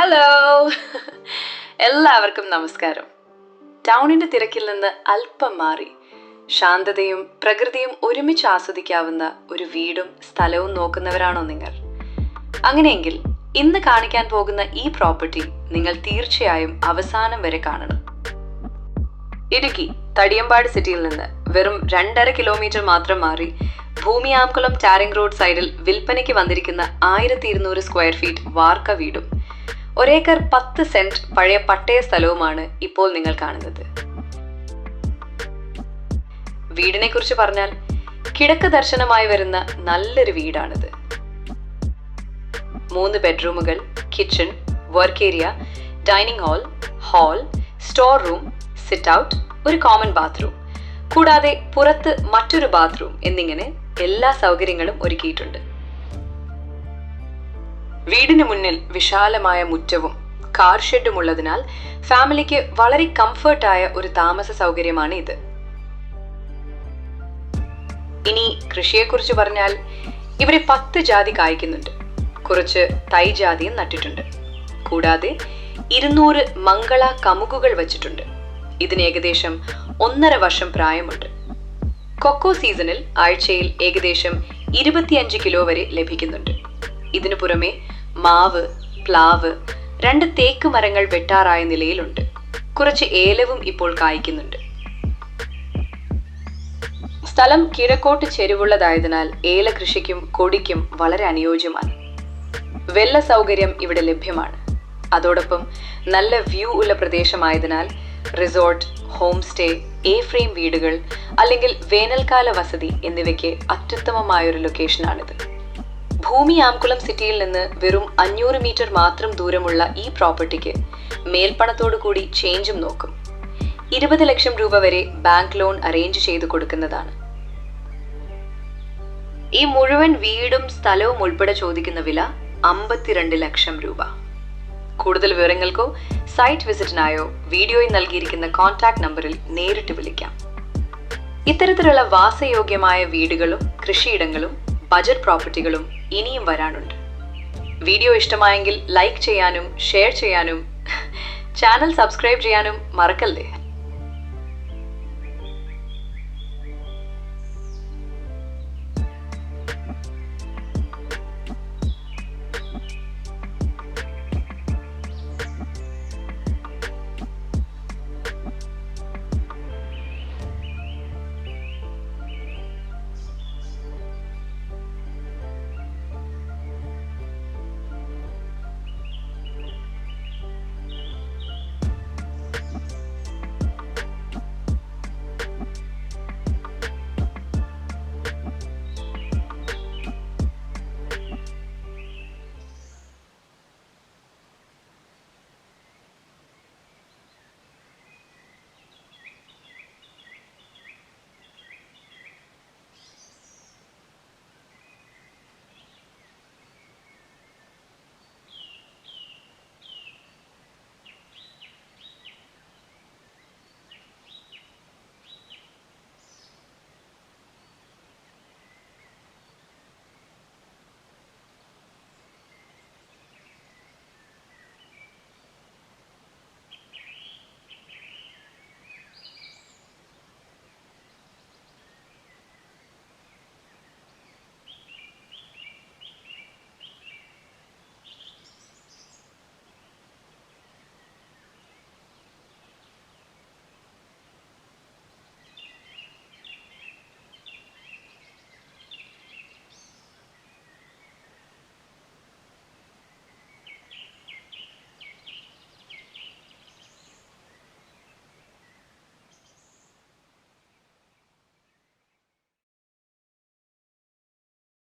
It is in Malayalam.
ഹലോ എല്ലാവർക്കും നമസ്കാരം. ടൗണിന്റെ തിരക്കിൽ നിന്ന് അല്പം മാറി. ശാന്തതയും പ്രകൃതിയും ഒരുമിച്ച് ആസ്വദിക്കാവുന്ന ഒരു വീടും സ്ഥലവും നോക്കുന്നവരാണോ നിങ്ങൾ? അങ്ങനെയെങ്കിൽ ഇന്ന് കാണിക്കാൻ പോകുന്ന ഈ പ്രോപ്പർട്ടി നിങ്ങൾ തീർച്ചയായും അവസാനം വരെ കാണണം. ഇടുക്കി തടിയമ്പാട് സിറ്റിയിൽ നിന്ന് വെറും രണ്ടര കിലോമീറ്റർ മാത്രം മാറി ഭൂമിയാംകുളം ടാരിംഗ് റോഡ് സൈഡിൽ വിൽപ്പനയ്ക്ക് വന്നിരിക്കുന്ന ആയിരത്തി ഇരുന്നൂറ് സ്ക്വയർ ഫീറ്റ് വാർക്ക വീടും. ഒരേക്കർ പത്ത് സെന്റ് പഴയ പട്ടയ സ്ഥലവുമാണ് ഇപ്പോൾ നിങ്ങൾ കാണുന്നത്. വീടിനെ കുറിച്ച് പറഞ്ഞാൽ കിടക്ക ദർശനമായി വരുന്ന നല്ലൊരു വീടാണിത്. മൂന്ന് ബെഡ്റൂമുകൾ kitchen work area dining hall hall store room sit out ഒരു കോമൺ ബാത്റൂം കൂടാതെ പുറത്ത് മറ്റൊരു ബാത്റൂം എന്നിങ്ങനെ എല്ലാ സൗകര്യങ്ങളും ഒരുക്കിയിട്ടുണ്ട്. വീടിന് മുന്നിൽ വിശാലമായ മുറ്റവും കാർ ഷെഡും ഉള്ളതിനാൽ ഫാമിലിക്ക് വളരെ കംഫർട്ടായ ഒരു താമസ സൗകര്യമാണ് ഇത്. ഇനി കൃഷിയെക്കുറിച്ച് പറഞ്ഞാൽ ഇവിടെ പത്ത് ജാതി കായ്ക്കുന്നുണ്ട്. കുറച്ച് തൈ ജാതിയും നട്ടിട്ടുണ്ട്. കൂടാതെ ഇരുന്നൂറ് മംഗള കമുകുകൾ വച്ചിട്ടുണ്ട്. ഇതിന് ഏകദേശം ഒന്നര വർഷം പ്രായമുണ്ട്. കൊക്കോ സീസണിൽ ആഴ്ചയിൽ ഏകദേശം ഇരുപത്തിയഞ്ച് കിലോ വരെ ലഭിക്കുന്നുണ്ട്. ഇതിനു പുറമെ മാവ് പ്ലാവ് രണ്ട് തേക്ക് മരങ്ങൾ വെട്ടാറായ നിലയിലുണ്ട്. കുറച്ച് ഏലവും ഇപ്പോൾ കായ്ക്കുന്നുണ്ട്. സ്ഥലം കിഴക്കോട്ട് ചെരുവുള്ളതായതിനാൽ ഏല കൃഷിക്കും കൊടിക്കും വളരെ അനുയോജ്യമാണ്. വെള്ള സൗകര്യം ഇവിടെ ലഭ്യമാണ്. അതോടൊപ്പം നല്ല വ്യൂ ഉള്ള പ്രദേശമായതിനാൽ resort home stay A frame വീടുകൾ അല്ലെങ്കിൽ വേനൽക്കാല വസതി എന്നിവയ്ക്ക് അത്യുത്തമമായൊരു ലൊക്കേഷനാണിത്. ഭൂമി ആംകുളം സിറ്റിയിൽ നിന്ന് വെറും അഞ്ഞൂറ് മീറ്റർ മാത്രം ദൂരമുള്ള ഈ പ്രോപ്പർട്ടിക്ക് മേൽപ്പണത്തോടു കൂടി ചേഞ്ചും നോക്കും. ഇരുപത് ലക്ഷം രൂപ വരെ ബാങ്ക് ലോൺ അറേഞ്ച് ചെയ്തു കൊടുക്കുന്നതാണ്. ഈ മുഴുവൻ വീടും സ്ഥലവും ഉൾപ്പെടെ ചോദിക്കുന്ന വില അമ്പത്തിരണ്ട് ലക്ഷം രൂപ. കൂടുതൽ വിവരങ്ങൾക്കോ സൈറ്റ് വിസിറ്റിനായോ വീഡിയോയിൽ നൽകിയിരിക്കുന്ന കോൺടാക്ട് നമ്പറിൽ നേരിട്ട് വിളിക്കാം. ഇത്തരത്തിലുള്ള വാസയോഗ്യമായ വീടുകളും കൃഷിയിടങ്ങളും ബജറ്റ് പ്രോപ്പർട്ടികളും ഇനിയും വരാനുണ്ട്. വീഡിയോ ഇഷ്ടമായെങ്കിൽ ലൈക്ക് ചെയ്യാനും ഷെയർ ചെയ്യാനും ചാനൽ സബ്സ്ക്രൈബ് ചെയ്യാനും മറക്കല്ലേ?